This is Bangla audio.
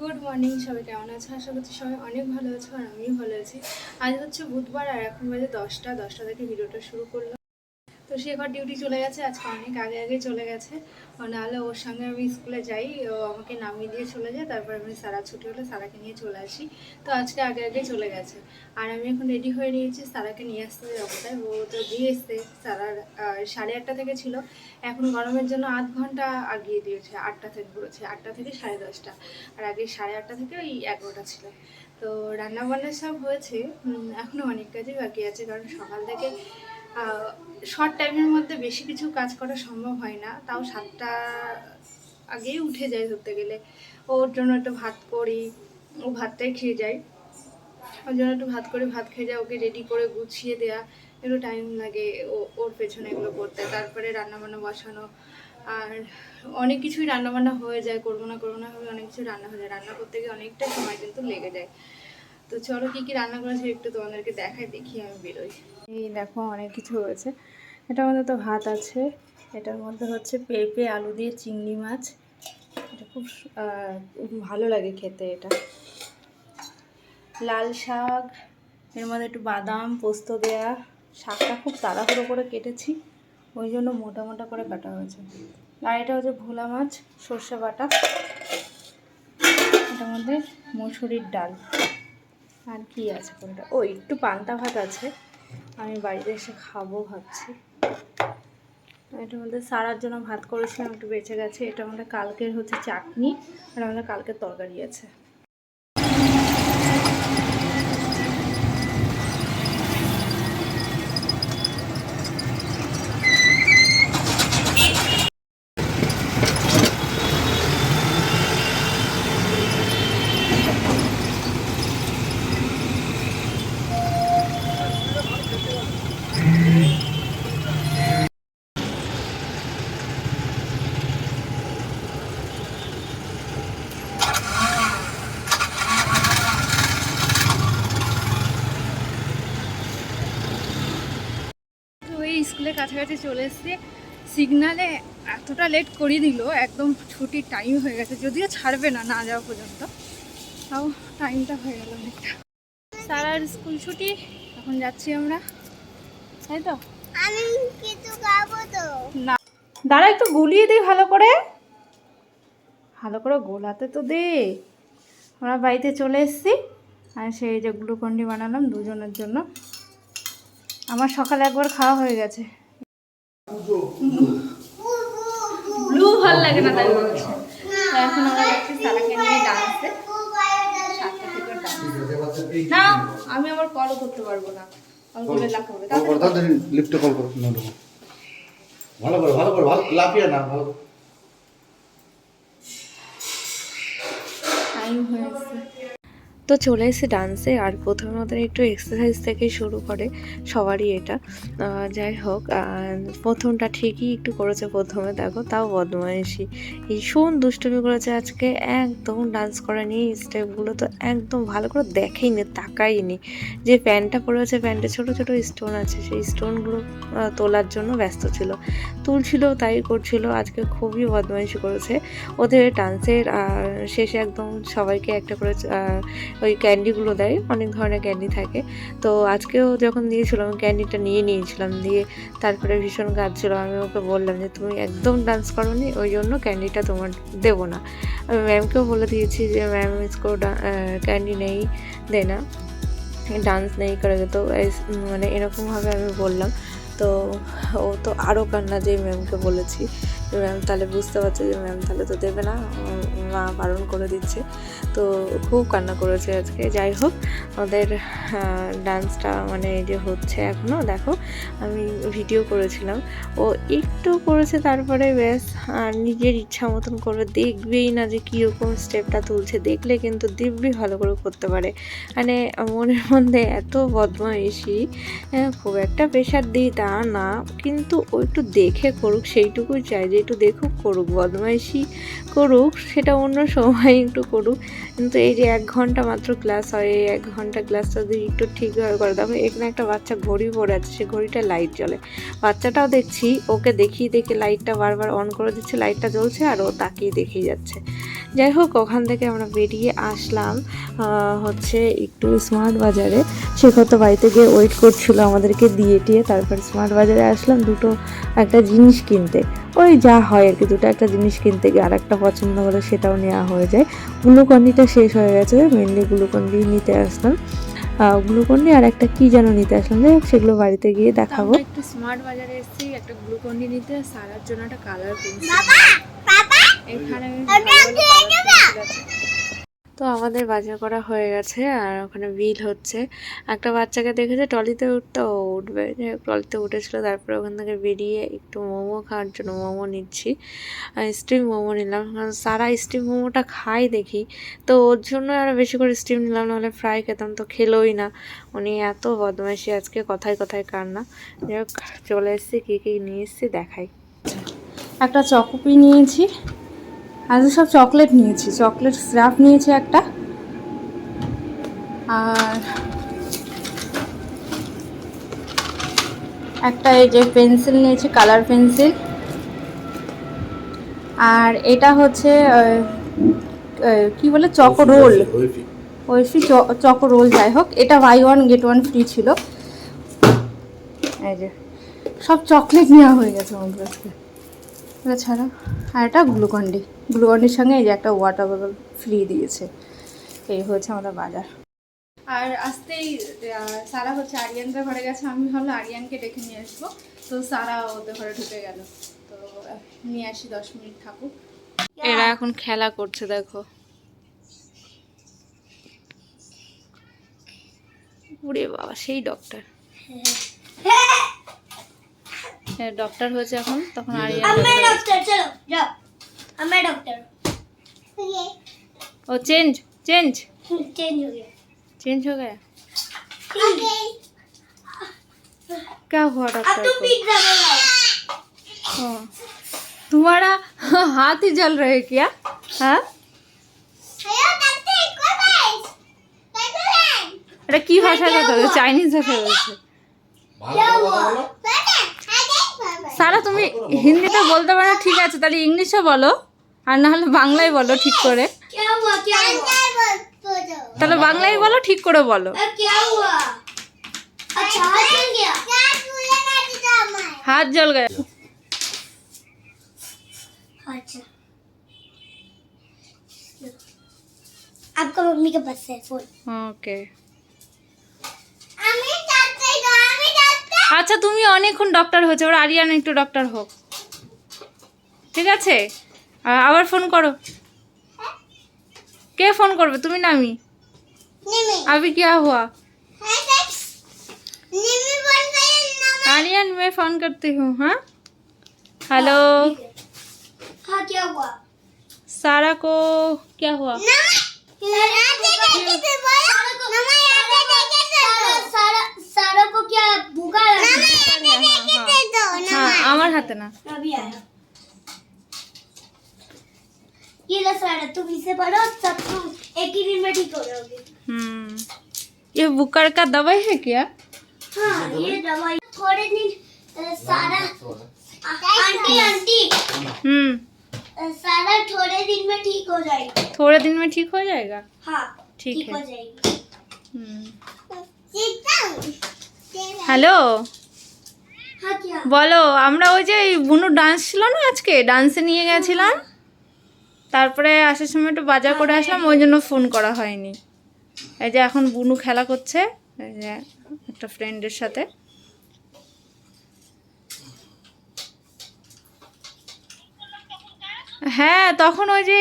গুড মর্নিং সবাই কেমন আছো? আশা করছি সবাই অনেক ভালো আছো আর আমিও ভালো আছি। আজ হচ্ছে বুধবার আর এখন বাজে দশটা দশটা থেকে ভিডিওটা শুরু করলাম। তো সে এবার ডিউটি চলে গেছে, আজকে অনেক আগে আগে চলে গেছে। নাহলে ওর সঙ্গে আমি স্কুলে যাই, ও আমাকে নামিয়ে দিয়ে চলে যায়, তারপর আমি সারা ছুটি হলে সারাকে নিয়ে চলে আসি। তো আজকে আগে আগে চলে গেছে। আর আমি এখন রেডি হয়ে নিয়েছি, সারাকে নিয়ে আসতে যাব। ও তো দিয়ে এসছে, সারার সাড়ে আটটা থেকে ছিল। এখন গরমের জন্য আধ ঘণ্টা আগিয়ে দিয়েছে, আটটা থেকে করেছে আটটা থেকে সাড়ে দশটা। আর আগে সাড়ে আটটা থেকে ওই এগারোটা ছিল। তো রান্না বান্না সব হয়েছে এখনও অনেক কাজই বাকি আছে, কারণ সকাল থেকে শর্ট টাইমের মধ্যে বেশি কিছু কাজ করা সম্ভব হয় না। তাও সাতটা আগেই উঠে যায় ধরতে গেলে। ওর জন্য একটু ভাত করি, ও ভাতটাই খেয়ে যায়। ওর জন্য একটু ভাত করে, ভাত খেয়ে যায়, ওকে রেডি করে গুছিয়ে দেয়া। একটু টাইম লাগে ও, ওর পেছনে এগুলো করতে। তারপরে রান্নাবান্না বসানো। আর অনেক কিছুই রান্নাবান্না হয়ে যায়, করব না করব না হবে অনেক কিছু রান্না হয়ে যায়। রান্না করতে গিয়ে অনেকটা সময় কিন্তু লেগে যায়। তো চলো কি কি রান্না করেছে একটু তোমাদেরকে দেখাই, দেখি আমি বেরোই। এই দেখো অনেক কিছু হয়েছে এটার মধ্যে তো ভাত আছে। এটার মধ্যে হচ্ছে পেঁপে, আলু দিয়ে চিংড়ি মাছ। এটা খুব ভালো লাগে খেতে এটা। লাল শাক, এর মধ্যে একটু বাদাম, পোস্ত দেয়া। শাকটা খুব তাড়াহুড়ো করে কেটেছি, ওই জন্য মোটা মোটা করে কাটা হয়েছে। আর এটা হচ্ছে ভোলা মাছ, সর্ষে বাটা। এটার মধ্যে মসুরির ডাল। আর কি আছে ও, একটু পান্তা ভাত আছে। আমি বাড়িতে এসে খাব ভাবছি। এটার মধ্যে সারার জন্য ভাত করেছিলাম, একটু বেঁচে গেছে। এটা আমাদের কালকের হচ্ছে চাটনি, আর আমাদের কালকের তরকারি আছে। এই কাছাকাছি চলে এসেছি। সিগনালে এতটা লেট করিয়ে দিল একদম ছুটির টাইম হয়ে গেছে যদিও ছাড়বে না না যাওয়া পর্যন্ত। তাও টাইমটা হয়ে গেল অনেকটা। সারার স্কুল ছুটি এখন যাচ্ছি আমরা। তাই তো? আমি কিছু খাব তো। না। দাঁড়া একটু গুলিয়ে দিই ভালো করে। ভালো করে গোলাতে তো দে। আমরা বাড়িতে চলে এসেছি। আর সেই যে গ্লুকন্ডি বানালাম দুজনের জন্য। আমার সকালে একবার খাওয়া হয়ে গেছে। ব্লু ভালো লাগে না তাই বলছে। এখন আমরা যাচ্ছি সারাকে নিয়ে ডান্সে সাতটা থেকে ডান্স না আমি আবার কলও করতে পারব না। করলে লাভ হবে তাড়াতাড়ি লিফটে কল করো। না ভালো করে ভালো করে ভালো লাফিয়ে না ভালো টাইম হয়ে এসছে তো চলে এসে ডান্সে আর প্রথমে আমাদের একটু এক্সারসাইজ থেকে শুরু করে সবারই এটা। যাই হোক প্রথমটা ঠিকই একটু করেছে প্রথমে, দেখো, তাও বদমাইশি। ভীষণ দুষ্টুমি করেছে আজকে, একদম ডান্স করেনি স্টেপগুলো তো একদম ভালো করে দেখেইনি, তাকাইনি। যে প্যান্টটা পরেছে প্যান্টে ছোট ছোট স্টোন আছে, সেই স্টোনগুলো তোলার জন্য ব্যস্ত ছিল। তুলছিল, তাই করছিল, আজকে খুবই বদমাইশি করেছে। ওদের ডান্সের শেষে একদম সবাইকে একটা করে ওই ক্যান্ডিগুলো দেয়, অনেক ধরনের ক্যান্ডি থাকে। তো আজকেও যখন দিয়েছিলাম ক্যান্ডিটা নিয়ে নিয়েছিলাম, দিয়ে তারপরে ভীষণ কাঁদছিল আমি ওকে বললাম যে, তুমি একদম ডান্স করোনি, ওই জন্য ক্যান্ডিটা তোমার দেবো না। আমি ম্যামকেও বলে দিয়েছি যে ম্যাম ইসকো ক্যান্ডি নেই, দে না ডান্স নেই করেছে তো মানে এরকমভাবে আমি বললাম। তো ও তো আরও কান্না যে ম্যামকে বলেছি ম্যাম তাহলে বুঝতে পারছে যে ম্যাম তাহলে তো দেবে না মা বারণ করে দিচ্ছে। তো খুব কান্না করেছে আজকে। যাই হোক ওদের ডান্সটা মানে যে হচ্ছে এখনও দেখো আমি ভিডিও করেছিলাম। ও একটু করেছে তারপরে ব্যাস আর নিজের ইচ্ছা মতন করবে দেখবেই না যে কীরকম স্টেপটা তুলছে। দেখলে কিন্তু দিব্যি ভালো করে করতে পারে। মানে মনের মধ্যে এত বদমাইশি হ্যাঁ, খুব একটা প্রেশার দিই তা না কিন্তু ও একটু দেখে করুক সেইটুকুই চাই যে একটু দেখুক করুক, বদমাইশি করুক, সেটা অন্য সময় একটু করুক। কিন্তু এই যে এক ঘণ্টা মাত্র ক্লাস হয়, এই এক ঘণ্টা ক্লাসটা যদি একটু ঠিকভাবে করে দেখো এখানে একটা বাচ্চা ঘড়ি পড়ে আছে, সে ঘড়িটা লাইট জ্বলে। বাচ্চাটাও দেখছি, ওকে দেখিয়ে দেখে লাইটটা বারবার অন করে দিচ্ছে লাইটটা জ্বলছে আর ও তাকিয়ে দেখিয়ে যাচ্ছে। যাই হোক, ওখান থেকে আমরা বেরিয়ে আসলাম হচ্ছে একটু স্মার্ট বাজারে। সে কত বাড়িতে গিয়ে ওয়েট করছিল আমাদেরকে দিয়ে টিয়ে তারপর স্মার্ট বাজারে আসলাম, দুটো একটা জিনিস কিনতে। ওই যা হয় আর কি দুটো একটা জিনিস কিনতে গিয়ে আর একটা পছন্দ হলে সেটাও নেওয়া হয়ে যায়। গ্লুকন্ডিটা শেষ হয়ে গেছে মেনলি গ্লুকন্ডি নিতে আসলাম। গ্লুকন্ডি আর একটা কি যেন নিতে আসলাম যাই হোক সেগুলো বাড়িতে গিয়ে দেখাবো। একটু স্মার্ট বাজারে এসেছি একটা গ্লুকন্ডি নিতে। সারার জন্য একটা কালার পেন্সিল এখানে ভালো ভালো colour pencil আছে। তো আমাদের বাজার করা হয়ে গেছে, আর ওখানে বিল হচ্ছে। একটা বাচ্চাকে দেখেছে টলিতে উঠতে ও উঠবে। টলিতে উঠেছিল, তারপরে ওখান থেকে বেরিয়ে একটু মোমো খাওয়ার জন্য মোমো নিচ্ছি। স্টিম মোমো নিলাম। সারা স্টিম মোমোটা খাই দেখি, তো ওর জন্য আর বেশি করে স্টিম নিলাম, নাহলে ফ্রাই খেতাম, তো খেলোই না। উনি এত বদমাইশি আজকে কথায় কথায় কার না যাই হোক, চলে এসেছি, কী কী নিয়ে এসেছি দেখাই। একটা চকোপি নিয়েছি। আর সব চকলেট নিয়েছি চকলেট স্রাফ নিয়েছি একটা। আর একটা এই যে পেন্সিল নিয়েছি কালার পেন্সিল। আর এটা হচ্ছে কি বলে চকো রোল। ওইফি চকো রোল যাই হোক এটা buy one get one free ছিল। এই যে সব চকলেট নেওয়া হয়ে গেছে আমার কাছে এছাড়া আর এটা গ্লুকন্ডি। গ্লুকন্ডির সঙ্গে এই যে একটা ওয়াটার বটল ফ্রি দিয়েছে। এই হচ্ছে আমাদের বাজার। আর আসতেই সারা হচ্ছে আরিয়ানদের ঘরে গেছে। আমি ভাবলাম আরিয়ানকে ডেকে নিয়ে আসব। তো সারা ওদের ঘরে ঢুকে গেল। তো নিয়ে আসি দশ মিনিট থাকুক। এরা এখন খেলা করছে দেখো। ওরে বাবা সেই ডক্টর ডক্টর হয়েছে এখন তখন আরিয়ান मैं डॉक्टर चलो जाओ अब मैं डॉक्टर ये ও চেঞ্জ চেঞ্জ चेंज हो गया चेंज हो गया ओके क्या हुआ अब डॉक्टर तुम को पिज्जा बनाओ हाँ। तुम्हारा हाथ ही जल रहे क्या हाँ हेलो डॉक्टर को बेस डॉक्टर এটা কি ভাষায় কথা বলছে চাইনিজ ভাষায় বলছে সারা তুমি হিন্দিতে বলতে পারো না, ঠিক আছে তাহলে ইংলিশে বলো আর না হলে বাংলায় বলো ঠিক করে क्या हुआ क्या हुआ बोलो তাহলে বাংলায় বলো ঠিক করে বলো क्या हुआ अच्छा हाथ चल गया क्या हुआ ना जीता मैं হাত জল গয়া अच्छा आपका मम्मी के पास है फोन ওকে আমি আচ্ছা তুমি অনেকক্ষণ ডক্টর হয়েছে ওর আরিয়ান একটু ডক্টর হোক ঠিক আছে আ- আবার ফোন করো কে ফোন করবে তুমি না আমি নিমি अभी क्या हुआ হ্যাঁ স্যার নিমি বল গয়ে না आर्यन मैं फोन करती हूँ हाँ हेलो हाँ क्या हुआ सारा को क्या हुआ सारा को क्या भूखा लगा मामा आते कैसे दो हाँ আমার হাতে না अभी आया ये लो सारा तुम इसे पढ़ो सब तुम एक ही दिन में ठीक हो जाओगे हम्म ये बुकर का दवाई है क्या हाँ ये दवाई थोड़े दिन अ, सारा आंटी आंटी हम्म अ, सारा थोड़े दिन में ठीक हो जाएगी थोड़े दिन में ठीक हो जाएगा हाँ ठीक ठीक है हो जाएगी हम्म हेलो হ্যালো? হ্যাঁ, বলো আমরা ওই যে বুনু ডান্স ছিল না আজকে? ডান্সে নিয়ে হ্যাঁ, হ্যাঁ। গেছিলাম। তারপরে আসার সময় একটু বাজার করে আসলাম ওই জন্য ফোন করা হয়নি। এই যে এখন বুনু খেলা করছে একটা ফ্রেন্ডের সাথে। হ্যাঁ তখন ওই যে